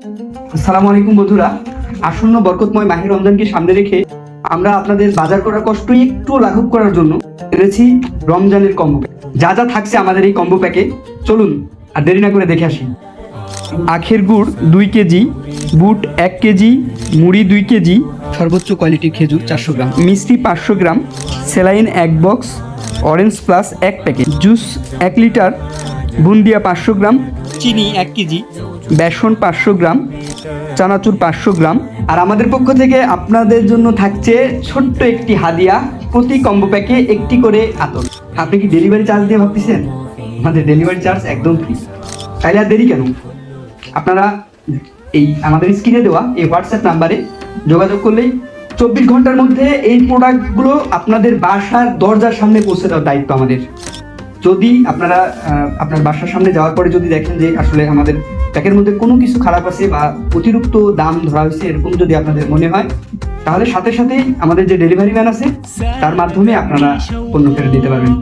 আসসালামু আলাইকুম বন্ধুরা আসন্ন বরকতময় মাহির রমজানকে সামনে রেখে আমরা আপনাদের বাজার করার কষ্ট একটু লাঘব করার জন্য এনেছি রমজানের কম্বো। যা যা থাকছে আমাদের এই কম্বো প্যাকে, চলুন আর দেরি না করে দেখে আসি আখের গুড় দুই কেজি, বুট এক কেজি, মুড়ি দুই কেজি, সর্বোচ্চ কোয়ালিটির খেজুর চারশো গ্রাম, মিষ্টি পাঁচশো গ্রাম স্যালাইন এক বক্স, অরেঞ্জ প্লাস এক প্যাকেট, জুস এক লিটার, বুন্দিয়া পাঁচশো গ্রাম চিনি এক কেজি, বেসন পাঁচশো গ্রাম, চানাচুর পাঁচশো গ্রাম। আর আমাদের পক্ষ থেকে আপনাদের জন্য থাকছে ছোট্ট একটি হাদিয়া, প্রতি কম্বো প্যাকে একটি করে আতর। আপনি কি ডেলিভারি চার্জ দিয়ে ভাবতেছেন? আমাদের ডেলিভারি চার্জ একদম ফ্রি তাইলে আর দেরি কেন? আপনারা এই আমাদের স্ক্রিনে দেওয়া এই হোয়াটসঅ্যাপ নাম্বারে যোগাযোগ করলেই চব্বিশ ঘণ্টার মধ্যে এই প্রোডাক্টগুলো আপনাদের বাসার দরজার সামনে পৌঁছে দেওয়ার দায়িত্ব আমাদের। যদি আপনারা আপনার বাসার সামনে যাওয়ার পরে যদি দেখেন যে আসলে আমাদের প্যাকের মধ্যে কোনো কিছু খারাপ আছে বা অতিরিক্ত দাম ধরা হয়েছে, এরকম যদি আপনাদের মনে হয়, তাহলে সাথে সাথেই আমাদের যে ডেলিভারি ম্যান আছে, তার মাধ্যমে আপনারা পণ্য ফেরত দিতে পারবেন।